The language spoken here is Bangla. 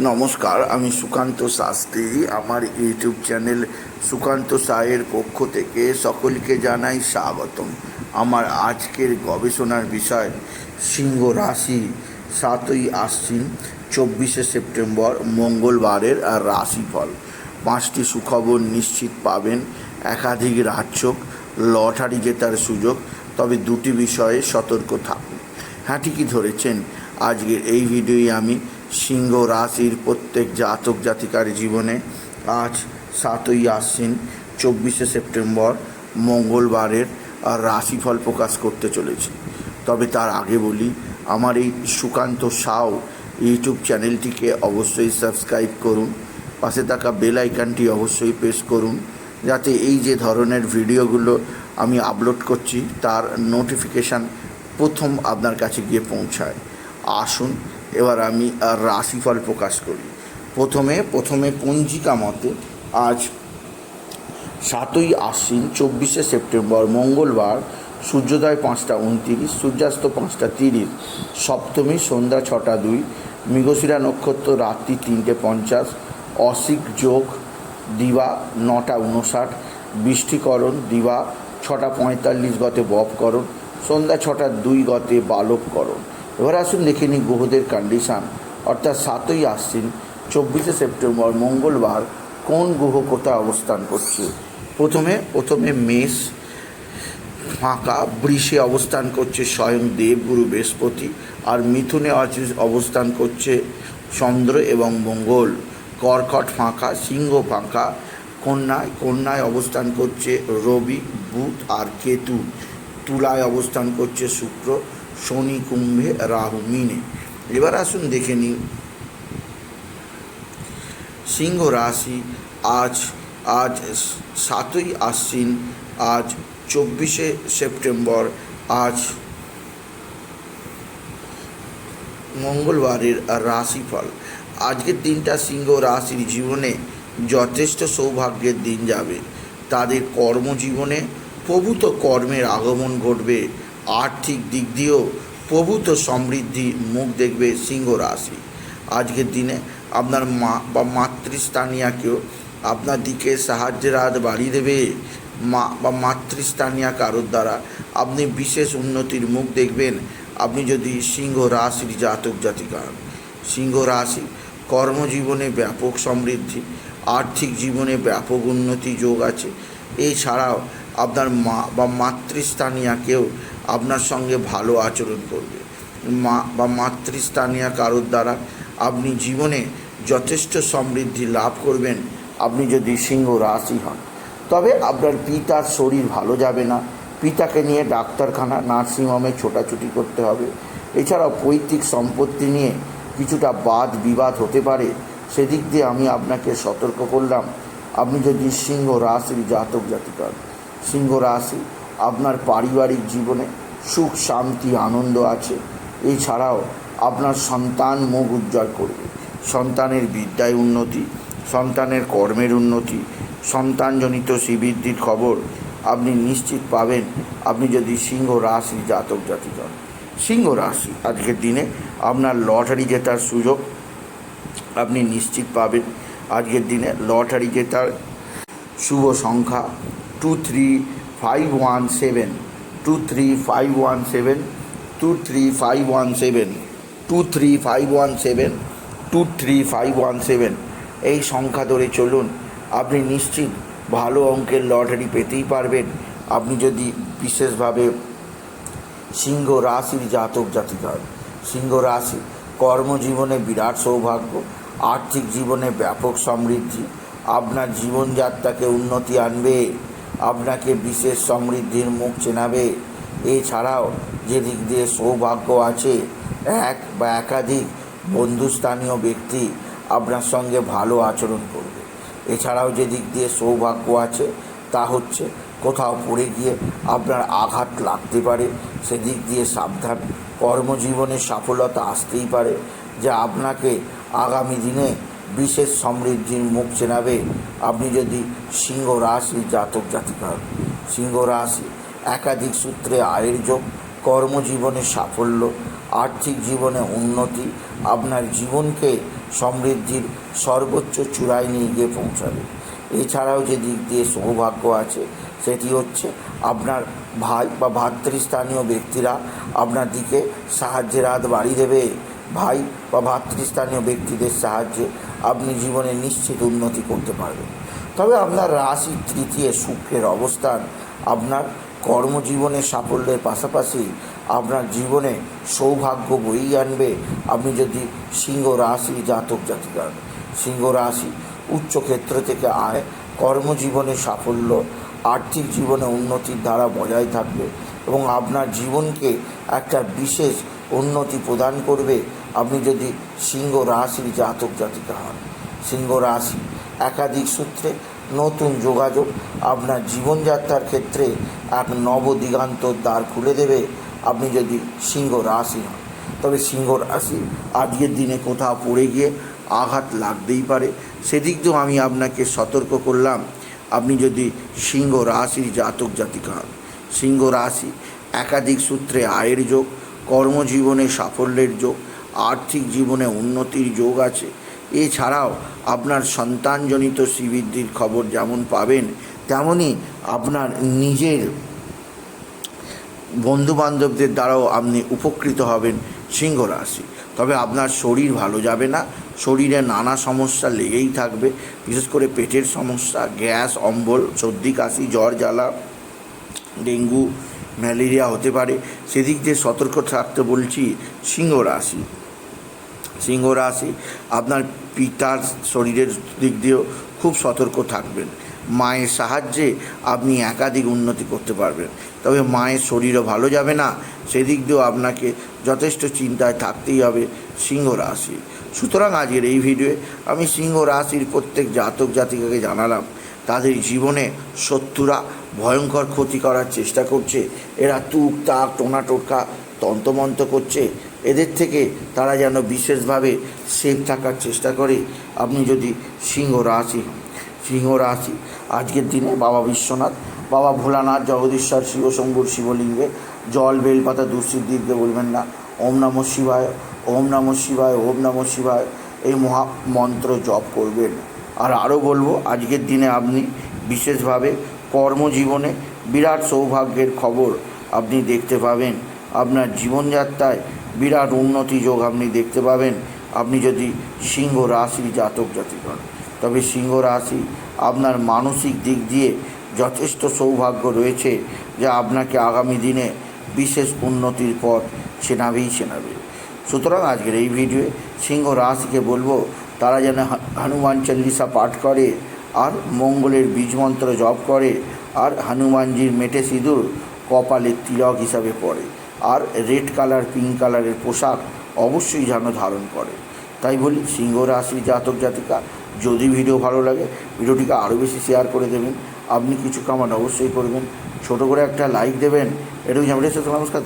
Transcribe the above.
নমস্কার, আমি সুকান্ত শাস্ত্রী। আমার ইউটিউব চ্যানেল সুকান্ত সায়ের পক্ষ থেকে সকলকে জানাই স্বাগতম। আমার আজকের গবেষণার বিষয়, সিংহ রাশি সাতই আশ্বিন, চব্বিশে সেপ্টেম্বর, মঙ্গলবারের আর রাশিফল। পাঁচটি সুখবর নিশ্চিত পাবেন। একাধিক রাজ্যক লটারি জেতার সুযোগ, তবে দুটি বিষয়ে সতর্ক থাকুন। হ্যাঁ ঠিকই ধরেছেন। আজকের এই ভিডিওয়ে আমি সিংহ রাশির প্রত্যেক জাতক জাতিকার জীবনে আজ সাতই আশ্বিন, চব্বিশে সেপ্টেম্বর, মঙ্গলবারের রাশিফল প্রকাশ করতে চলেছি। তবে তার আগে বলি, আমার এই সুকান্ত সাউ ইউটিউব চ্যানেলটিকে অবশ্যই সাবস্ক্রাইব করুন, পাশে থাকা বেল আইকনটি অবশ্যই প্রেস করুন, যাতে এই যে ধরনের ভিডিওগুলো আমি আপলোড করছি, তার নোটিফিকেশান প্রথম আপনার কাছে গিয়ে পৌঁছায়। আসুন এবার আমি আর রাশিফল প্রকাশ করি। প্রথমে প্রথমে পঞ্জিকা মতে আজ সাতই আশ্বিন, চব্বিশে সেপ্টেম্বর, মঙ্গলবার, সূর্যোদয় পাঁচটা উনতিরিশ, সূর্যাস্ত পাঁচটা তিরিশ, সপ্তমী সন্ধ্যা ছটা দুই, মৃগশিরা নক্ষত্র রাত্রি তিনটে পঞ্চাশ অসিক যোগ দিবা নটা উনষাট, বৃষ্টিকরণ দিবা ছটা পঁয়তাল্লিশ গতে বপকরণ, সন্ধ্যা ছটা দুই গতে বালবকরণ। এবার আসুন দেখে নিই গ্রহদের কন্ডিশান অর্থাৎ সাতই আশ্বিন, চব্বিশে সেপ্টেম্বর, মঙ্গলবার কোন গ্রহ কোথায় অবস্থান করছে? প্রথমে প্রথমে মেষ, ফাঁকা, বৃষে অবস্থান করছে স্বয়ং দেবগুরু বৃহস্পতি, আর মিথুনে অবস্থান করছে চন্দ্র এবং মঙ্গল। কর্কট ফাঁকা, সিংহ ফাঁকা, কন্যায় কন্যায় অবস্থান করছে রবি, বুধ আর কেতু। তুলায় অবস্থান করছে শুক্র শনি কুম্ভে রাহু মিনে। এবার আসুন দেখে নিন সিংহ রাশি আজ আজ সাতই আশ্বিন, আজ চব্বিশে সেপ্টেম্বর, আজ মঙ্গলবারের রাশিফল। আজকের দিনটা সিংহ রাশির জীবনে যথেষ্ট সৌভাগ্যের দিন যাবে। তাদের কর্মজীবনে প্রভূত কর্মের আগমন ঘটবে। আর্থিক দিক দিয়েও প্রভূত সমৃদ্ধি মুখ দেখবে সিংহ রাশি। আজকের দিনে আপনার মা বা মাতৃস্থানীয়াকেও আপনার দিকে সাহায্যের হাত বাড়িয়ে দেবে। মা বা মাতৃস্থানীয় কারোর দ্বারা আপনি বিশেষ উন্নতির মুখ দেখবেন। আপনি যদি সিংহ রাশির জাতক জাতিকা হন। সিংহ রাশি কর্মজীবনে ব্যাপক সমৃদ্ধি, আর্থিক জীবনে ব্যাপক উন্নতি যোগ আছে। এছাড়াও আপনার মা বা মাতৃস্থানীয় কেউ আপনার সঙ্গে ভালো আচরণ করবে। মা বা মাতৃস্থানীয় কারোর দ্বারা আপনি জীবনে যথেষ্ট সমৃদ্ধি লাভ করবেন, আপনি যদি সিংহ রাশি হন। তবে আপনার পিতার শরীর ভালো যাবে না। পিতাকে নিয়ে ডাক্তারখানা নার্সিংহোমে ছোটাছুটি করতে হবে। এছাড়াও পৈতৃক সম্পত্তি নিয়ে কিছুটা বাদ বিবাদ হতে পারে। সেদিক দিয়ে আমি আপনাকে সতর্ক করলাম, আপনি যদি সিংহ রাশির জাতক জাতিকা হন। সিংহ রাশি আপনার পারিবারিক জীবনে সুখ, শান্তি, আনন্দ আছে। এছাড়াও আপনার সন্তান মুখ উজ্জ্বল করবে। সন্তানের বিদ্যায় উন্নতি, সন্তানের কর্মের উন্নতি, সন্তানজনিত শ্রীবৃদ্ধির খবর আপনি নিশ্চিত পাবেন, আপনি যদি সিংহ রাশি জাতক জাতিক সিংহ রাশি আজকের দিনে আপনার লটারি জেতার সুযোগ আপনি নিশ্চিত পাবেন। আজকের দিনে লটারি জেতার শুভ সংখ্যা two three five one seven two three five one seven two three five one seven two three five one seven two three five one seven এই সংখ্যা ধরে চলুন, আপনি নিশ্চিত ভালো অঙ্কের লটারি পেতেই পারবেন আপনি যদি বিশেষভাবে সিংহ রাশির জাতক জাতিকা হন। সিংহ রাশি কর্মজীবনে বিরাট সৌভাগ্য, আর্থিক জীবনে ব্যাপক সমৃদ্ধি, আপনার জীবনযাত্রাকে উন্নতি আনবে আপনাকে বিশেষ সমৃদ্ধির মুখ চেনাবে। এছাড়াও যে দিক দিয়ে সৌভাগ্য আছে, এক বা একাধিক বন্ধুস্থানীয় ব্যক্তি আপনার সঙ্গে ভালো আচরণ করবে। এছাড়াও যে দিক দিয়ে সৌভাগ্য আছে, তা হচ্ছে কোথাও পড়ে গিয়ে আপনার আঘাত লাগতে পারে। সেদিক দিয়ে সাবধান। কর্মজীবনে সফলতা আসতেই পারে, যা আপনাকে আগামী দিনে বিশেষ সমৃদ্ধির মুখ চেনাবে আপনি যদি সিংহ রাশি জাতক জাতিকা। সিংহ রাশি একাধিক সূত্রে আয়ের যোগ, কর্মজীবনে সাফল্য, আর্থিক জীবনে উন্নতি, আপনার জীবনকে সমৃদ্ধির সর্বোচ্চ চূড়ায় নিয়ে গিয়ে পৌঁছাবে এছাড়াও যে দিক দিয়ে সৌভাগ্য আছে, সেটি হচ্ছে আপনার ভাই বা ভাতৃস্থানীয় ব্যক্তিরা আপনার দিকে সাহায্যের হাত বাড়িয়ে দেবে ভাই বা ভাতৃস্থানীয় ব্যক্তিদের সাহায্যে আপনি জীবনে নিশ্চিত উন্নতি করতে পারবেন তবে আপনার রাশি তৃতীয় শুক্রের অবস্থান, আপনার কর্মজীবনে সাফল্যের পাশাপাশি আপনার জীবনে সৌভাগ্য বই আনবে আপনি যদি সিংহ রাশি জাতক জাতিকা হন। সিংহ রাশি উচ্চ ক্ষেত্র থেকে আয়, কর্মজীবনে সাফল্য, আর্থিক জীবনে উন্নতির ধারা বজায় থাকবে এবং আপনার জীবনকে একটা বিশেষ উন্নতি প্রদান করবে আপনি যদি সিংহ রাশির জাতক জাতিকা হন, সিংহ রাশি একাধিক সূত্রে নতুন যোগাযোগ আপনার জীবনযাত্রার ক্ষেত্রে এক নবদিগান্তর দ্বার খুলে দেবে। আপনি যদি সিংহ রাশি হন, তবে সিংহ রাশি আজকের দিনে কোথাও পড়ে গিয়ে আঘাত লাগতেই পারে। সেদিক দিয়েও আমি আপনাকে সতর্ক করলাম, আপনি যদি সিংহ রাশির জাতক জাতিকা হন, সিংহ রাশি একাধিক সূত্রে আয়ের যোগ, কর্মজীবনে সাফল্যের যোগ আর্থিক জীবনে উন্নতির যোগ আছে। এছাড়াও আপনার সন্তানজনিত শ্রীবৃদ্ধির খবর যেমন পাবেন তেমনই আপনার নিজের বন্ধু বান্ধবদের দ্বারাও আপনি উপকৃত হবেন সিংহ রাশি তবে আপনার শরীর ভালো যাবে না। শরীরে নানা সমস্যা লেগেই থাকবে। বিশেষ করে পেটের সমস্যা, গ্যাস, অম্বল, সর্দি, কাশি, জ্বর, জ্বালা, ডেঙ্গু, ম্যালেরিয়া হতে পারে। সেদিক দিয়ে সতর্ক থাকতে বলছি সিংহ রাশি সিংহ রাশি, আপনার পিতার শরীরের দিক দিয়েও খুব সতর্ক থাকবেন। মায়ের সাহায্যে আপনি একাধিক উন্নতি করতে পারবেন। তবে মায়ের শরীরও ভালো যাবে না, সেদিক দিয়েও আপনাকে যথেষ্ট চিন্তায় থাকতেই হবে সিংহ রাশি। সুতরাং আজকের এই ভিডিওয়ে আমি সিংহ রাশির প্রত্যেক জাতক জাতিকাকে জানালাম, তাদের জীবনে শত্রুরা ভয়ঙ্কর ক্ষতি করার চেষ্টা করছে। এরা তুক তাক, টোনা টোটকা তন্তমন্ত করছে। এদের থেকে তারা যেন বিশেষভাবে সেফ থাকার চেষ্টা করে। আপনি যদি সিংহ রাশি হন, সিংহ রাশি, আজকের দিনে বাবা বিশ্বনাথ, বাবা ভোলানাথ, জগদীশ্বর শিবশম্ভুর শিবলিঙ্গে, জল বেলপাতা দুঃসিদ্ধিকে বলবেন না, ওম নম শিবায়, ওম নম শিবায়, ওম নম শিবায়, এই মহা মন্ত্র জপ করবেন। আর আরও বলব, আজকের দিনে আপনি বিশেষভাবে কর্মজীবনে বিরাট সৌভাগ্যের খবর আপনি দেখতে পাবেন। আপনার জীবনযাত্রায় বিরাট উন্নতি যোগ আপনি দেখতে পাবেন। আপনি যদি সিংহ রাশির জাতক জাতিক হন, তবে সিংহ রাশি আপনার মানসিক দিক দিয়ে যথেষ্ট সৌভাগ্য রয়েছে, যা আপনাকে আগামী দিনে বিশেষ উন্নতির পথ চেনাবেই চেনাবে। সুতরাং আজকের এই ভিডিওয়ে সিংহ রাশিকে বলব, তারা যেন হনুমান চল্লিশা পাঠ করে, আর মঙ্গলের বীজমন্ত্র জপ করে, আর হনুমানজির মেটে সিঁদুর কপালে তিলক হিসাবে পড়ে। আর রেড কালার পিঙ্ক কালারের পোশাক অবশ্যই যেন ধারণ করে। তাই বলি, সিংহ রাশি, জাতক, জাতিকা, যদি ভিডিও ভালো লাগে, ভিডিওটিকে আরও বেশি শেয়ার করে দেবেন। আপনি কিছু কামান অবশ্যই করবেন। ছোটো করে একটা লাইক দেবেন। এটুকু সাথে নমস্কার